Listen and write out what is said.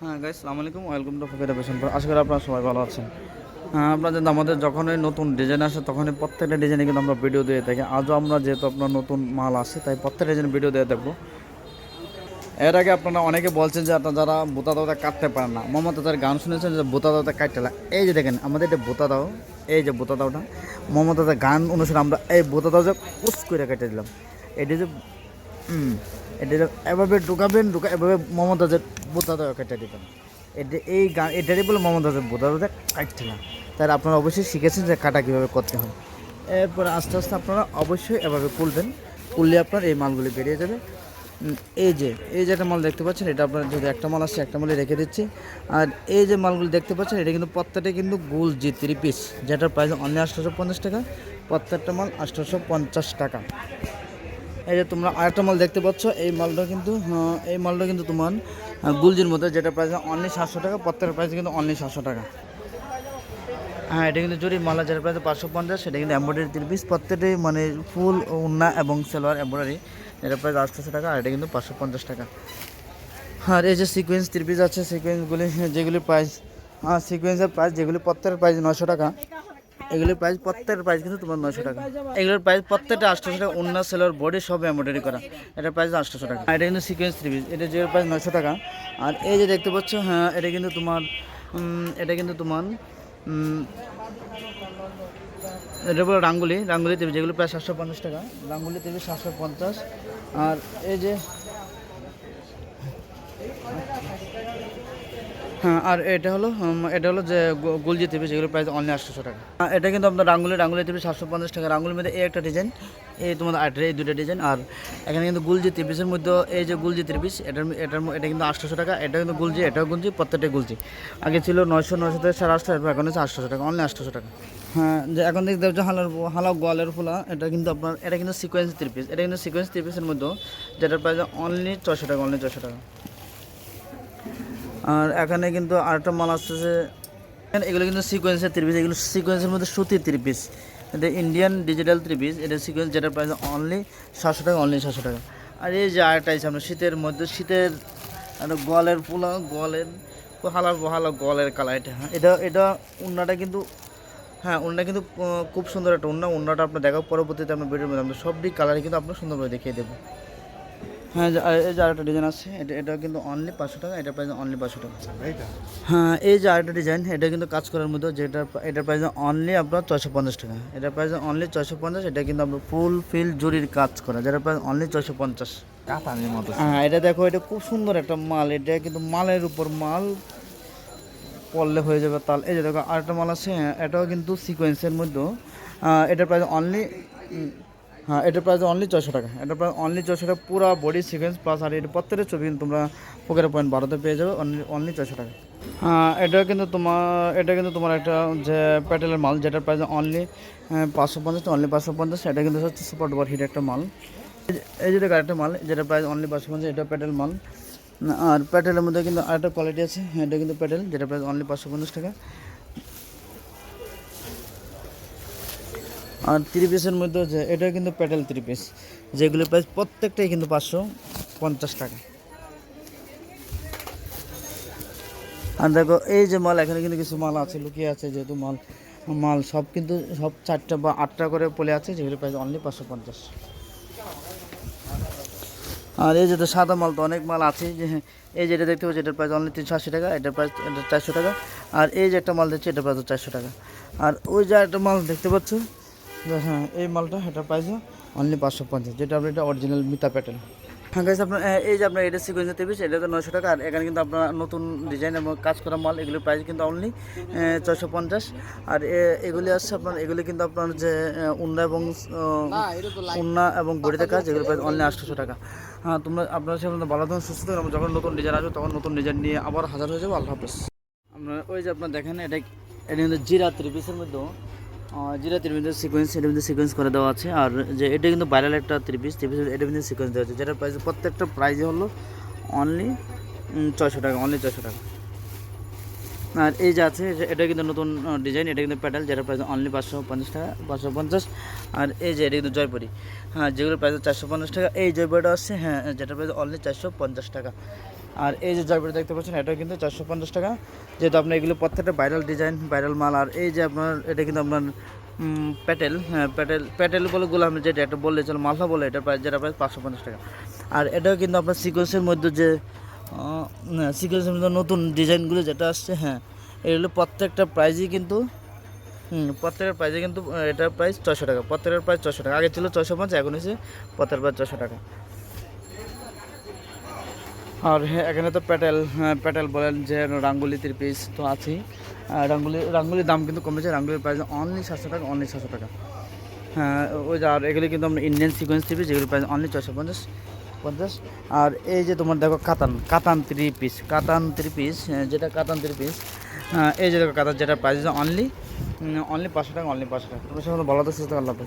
হ্যাঁ গাইস সালামু আলাইকুম। ওয়েলকাম টু ফকির পেশন আশা করি আপনারা সবাই ভালো আছেন। হ্যাঁ আপনাদের আমাদের যখনই নতুন ডিজাইন আসে, তখনই প্রত্যেকটা ডিজাইনে কিন্তু আমরা ভিডিও দিয়ে থাকি। আজও আমরা যেহেতু আপনার নতুন মাল আসে তাই প্রত্যেকটা ডিজাইন ভিডিও দিয়ে দেখব। এর আগে আপনারা অনেকে বলছেন যে আপনারা যারা বোতা দাওতা কাটতে পারেন না মোহাম্মদ তাদের গান শুনেছেন যে বোতা দাওতা কাটতে এই যে দেখেন, আমাদের এটা বোতা দাও, এই যে বোতা দাওটা তাদের গান অনুসারে আমরা এই বোতা দাও যে কুস করে কেটে দিলাম। এটা যে এটা এভাবে ঢুকাবেন, ঢুকা এভাবে মমতাজের বোতা দাও কেটে দিবেন। এটা এই গান এটারই বলে মমতাজের দাও কাটছে না। তাই আপনারা অবশ্যই শিখেছেন যে কাটা কীভাবে করতে হয়। এরপর আস্তে আস্তে আপনারা অবশ্যই এভাবে খুলবেন। খুললে আপনার এই মালগুলি বেরিয়ে যাবে। এই যে এই যে একটা মাল দেখতে পাচ্ছেন, এটা আপনার যদি একটা মাল আসছে একটা মালে রেখে দিচ্ছি। আর এই যে মালগুলি দেখতে পাচ্ছেন, এটা কিন্তু প্রত্যেকটা কিন্তু গোল জি থ্রি পিস, যেটার প্রাইস অনলি আটশোশো পঞ্চাশ টাকা। প্রত্যেকটা মাল আটশোশো পঞ্চাশ টাকা। এই যে তোমরা আরেকটা মাল দেখতে পাচ্ছ, এই মালটা কিন্তু এই মালটা কিন্তু তোমার গুলজির মধ্যে, যেটা প্রাইস অনলি সাতশো টাকা, প্রত্যেকটা প্রাইস কিন্তু অনলি সাতশো টাকা। হ্যাঁ এটা কিন্তু জরি মালা যেটা প্রাইস পাঁচশো পঞ্চাশ, সেটা কিন্তু এম্ব্রয়ডারি তিন পিস প্রত্যেকটাই মানে ফুল উন্না এবং সেলোয়ার এম্ব্রয়ডারি এটা প্রাইস আটশোশো টাকা, আর এটা কিন্তু পাঁচশো পঞ্চাশ টাকা। আর এই যে সিকোয়েন্স থ্রি পিস আছে সিকোয়েন্সগুলি যেগুলি প্রাইস হ্যাঁ সিকোয়েন্সের প্রাইস যেগুলি প্রত্যেকের প্রাইস নশো টাকা এগুলির প্রাইস প্রত্যেকের প্রাইস কিন্তু তোমার নশো টাকা। এগুলোর প্রাইস প্রত্যেকটা আটশোশো টাকা, অন্য সেলার বডি সব এমব্রয়ডারি করা। এটা প্রাইস আটশোশো টাকা। এটা কিন্তু সিকোয়েন্স থ্রি পিস এটা যে প্রাইস নশো টাকা। আর এই যে দেখতে পাচ্ছ হ্যাঁ এটা কিন্তু তোমার এটা কিন্তু তোমার এটা বলো রাঙ্গুলি। রাঙ্গুলি টিভি যেগুলো প্রায় সাতশো পঞ্চাশ টাকা। রাঙ্গুলি টিভি সাতশো পঞ্চাশ। আর এই যে আর এটা হলো এটা হলো যে গুলজি টিভি যেগুলো প্রাইস অনলি আটশোশো টাকা। আহ, এটা কিন্তু আপনার রাঙ্গুলি রাঙ্গুলি টিভি সাতশো পঞ্চাশ টাকা। রাঙ্গুলির মধ্যে এই একটা ডিজাইন এই তোমাদের আটের এই দুটো ডিজাইন আর এখানে কিন্তু গুলজি ত্রিপিসের মধ্যে এই যে গুলজি ত্রিপিস এটার এটার এটা কিন্তু আটশোশো টাকা। এটা কিন্তু গুলজি এটাও গুলজি প্রত্যেকটা গুলজি। আগে ছিল নয়শো নয়শো থেকে সাড়ে আটশো এখন হচ্ছে আটশোশো টাকা অনলি আটশোশো টাকা। হ্যাঁ যে এখন দেখতে পাচ্ছ হালার হালা গোয়ালের ফুলা এটা কিন্তু আপনার এটা কিন্তু সিকোয়েন্স থ্রি পিস এটা কিন্তু সিকোয়েন্স থ্রি পিসের মধ্যে যেটার প্রাইস অনলি ছশো টাকা অনলি ছশো টাকা। আর এখানে কিন্তু আরেকটা মাল আসতেছে। এগুলো কিন্তু সিকোয়েন্সের থ্রি পিস এগুলো সিকোয়েন্সের মধ্যে সুতির থ্রি পিস এটা ইন্ডিয়ান ডিজিটাল থ্রি পিস এটা সিকোয়েন্স যেটা প্রাইস অনলি সাতশো টাকা অনলি সাতশো টাকা। আর এই যে আরেকটা আছে আমরা শীতের মধ্যে, শীতের গোয়ালের পোলা গোয়ালের হালার বহালা গোয়ালের কালার এটা হ্যাঁ। এটা এটা উন্নাটা কিন্তু হ্যাঁ উন্না কিন্তু খুব সুন্দর একটা উন্না। উন্নাটা আপনার দেখাও পরবর্তীতে আপনার ভিডিওর মধ্যে আমরা সবটি কালারই কিন্তু আপনার সুন্দরভাবে দেখিয়ে দেবো। হ্যাঁ এই যে আরেকটা ডিজাইন আছে এটা এটা কিন্তু অনলি পাঁচশো টাকা এটা প্রাইস অনলি পাঁচশো টাকা। হ্যাঁ এই যে আরেকটা ডিজাইন এটা কিন্তু কাজ করার মধ্যে যেটা এটার প্রাইস অনলি আপনার ছয়শো পঞ্চাশ টাকা। এটার প্রাইস অনলি ছয়শো পঞ্চাশ এটা কিন্তু আপনার ফুল ফিল জরির কাজ করা যেটার প্রাইস অনলি ছয়শো পঞ্চাশ। মতো। হ্যাঁ এটা দেখো এটা খুব সুন্দর একটা মাল এটা কিন্তু মালের উপর মাল পড়লে হয়ে যাবে তাল। এই যে দেখো আরেকটা মাল আছে এটাও কিন্তু সিকোয়েন্সের মধ্যে। এটার প্রাইস অনলি হ্যাঁ এটার প্রাইস অনলি ছশো টাকা। এটার প্রাইস অনলি ছশো টাকা, পুরো বডি সিকোয়েন্স প্লাস আর এটা প্রত্যেকটা ছবি কিন্তু তোমরা ফোকের পয়েন্ট বারোতে পেয়ে যাবে অনলি অনলি ছশো টাকা। হ্যাঁ এটা কিন্তু তোমার, এটা কিন্তু তোমার একটা যে প্যাটেলের মাল, যেটার প্রাইস অনলি পাঁচশো পঞ্চাশ অনলি পাঁচশো পঞ্চাশ, এটা কিন্তু হচ্ছে সুপার ডুপার হিট একটা মাল। এই যেটা আরেকটা মাল, যেটা প্রাইস অনলি পাঁচশো পঞ্চাশ, এটা প্যাটেল মাল। আর প্যাটেলের মধ্যে কিন্তু আরেকটা কোয়ালিটি আছে, এটা কিন্তু প্যাটেল যেটা প্রাইস অনলি পাঁচশো পঞ্চাশ টাকা। আর থ্রি পিসের মধ্যে হচ্ছে এটা কিন্তু প্যাটেল থ্রি পিস যেগুলো প্রাইস প্রত্যেকটাই কিন্তু পাঁচশো পঞ্চাশ টাকা। আর দেখো এই যে মাল এখানে কিন্তু কিছু মাল আছে লুকিয়ে আছে যেহেতু মাল মাল সব কিন্তু সব চারটা বা আটটা করে পলে আছে যেগুলো প্রাইস অনলি পাঁচশো পঞ্চাশ। আর এই যে তো সাদা মাল তো অনেক মাল আছে যে হ্যাঁ, এই যেটা দেখতে পাচ্ছি এটার প্রাইস অনলি তিনশো আশি টাকা এটার প্রাইস এটা চারশো টাকা। আর এই যে একটা মাল দিচ্ছে এটার প্রাইস চারশো টাকা। আর ওই যে একটা মাল দেখতে পাচ্ছ হ্যাঁ এই মালটা এটা প্রাইস অনলি পাঁচশো পঞ্চাশ। যেটা আপনার এটা অরিজিনাল মিতা প্যাটেল হ্যাঁ গাইস আপনার এই যে আপনার এটা সিকোয়েন্সের তেবিশ এটা তো নশো টাকা আর এখানে কিন্তু আপনার নতুন ডিজাইন এবং কাজ করা মাল এগুলির প্রাইস কিন্তু অনলি ছয়শো পঞ্চাশ। আর এ- এগুলি আসছে আপনার এগুলি কিন্তু আপনার যে উন্না এবং উন্না এবং বড়িতে কাজ এগুলো প্রাইস অনলি আটশোশো টাকা। হ্যাঁ তোমরা আপনারা সেখানে ভালো থাকুন সুস্থ থাকুন যখন নতুন ডিজাইন আসবে তখন নতুন ডিজাইন নিয়ে আবার হাজার হয়ে যাবে। আল্লাহ হাফেজ। আপনার ওই যে আপনার দেখেন এটা এটা কিন্তু জিরা ত্রিপিসের মধ্যে জিরা ত্রিপিসের সিকোয়েন্স এটার মধ্যে সিকোয়েন্স করে দেওয়া আছে। আর যে এটা কিন্তু ভাইরাল একটা ত্রিপিস ত্রিপিসের এটার মধ্যে সিকোয়েন্স দেওয়া আছে। যেটার প্রাইস প্রত্যেকটা প্রাইজে হলো অনলি ছয়শো টাকা অনলি ছয়শো টাকা। আর এই যে আছে, এটা- এটা কিন্তু নতুন ডিজাইন এটা কিন্তু প্যাডেল যেটা প্রাইস অনলি পাঁচশো পঞ্চাশ টাকা, পাঁচশো পঞ্চাশ। আর এই যে, এটা কিন্তু জয়পুরি। হ্যাঁ যেগুলো প্রাইস চারশো পঞ্চাশ টাকা, এই জয়পুরিটা আসছে হ্যাঁ যেটা প্রাইস অনলি চারশো পঞ্চাশ টাকা। আর এই যে জয়পুরি দেখতে পাচ্ছেন এটাও কিন্তু চারশো পঞ্চাশ টাকা, যেহেতু আপনার এগুলো প্রত্যেকটা ভাইরাল ডিজাইন ভাইরাল মাল, আর এই যে আপনার, এটা কিন্তু আপনার প্যাটেল হ্যাঁ প্যাটেল প্যাটেল বলে গুলো আপনি যেটা এটা বললে চলো মালসা বলে এটা প্রাইস যেটা প্রাইস পাঁচশো পঞ্চাশ টাকা। আর এটাও কিন্তু আপনার সিকোয়েন্সের মধ্যে যে সিকোয়েন্সের মধ্যে নতুন ডিজাইনগুলো যেটা আসছে হ্যাঁ এগুলো প্রত্যেকটা প্রাইজই কিন্তু, হুম প্রত্যেকের প্রাইসে কিন্তু এটার প্রাইস ছশো টাকা প্রত্যেকের প্রাইস ছশো টাকা। আগে ছিল ছশো পাঁচ এখন হচ্ছে প্রত্যেকের প্রাইস ছশো টাকা। আর হ্যাঁ এখানে তো প্যাটেল হ্যাঁ, প্যাটেল বলেন যে রাঙ্গুলি থ্রি পিস তো আছেই। রাঙ্গুলি রাঙ্গুলির দাম কিন্তু কমেছে রাঙ্গুলির প্রাইস অনলি সাতশো টাকা অনলি সাতশো টাকা। হ্যাঁ ওই আর এগুলি কিন্তু আমরা ইন্ডিয়ান সিকোয়েন্স থ্রি পিস যেগুলো প্রাইস অনলি ছশো পঞ্চাশ পঞ্চাশ। আর এই যে তোমার দেখো কাতান কাতান থ্রি পিস কাতান থ্রি পিস যেটা কাতান থ্রি পিস এই যে দেখো কাতান যেটা প্রাইস অনলি অনলি পাঁচশো টাকা অনলি পাঁচশো টাকা। তোমার সাথে ভালো থাকছে আল্লাহ হাফেজ।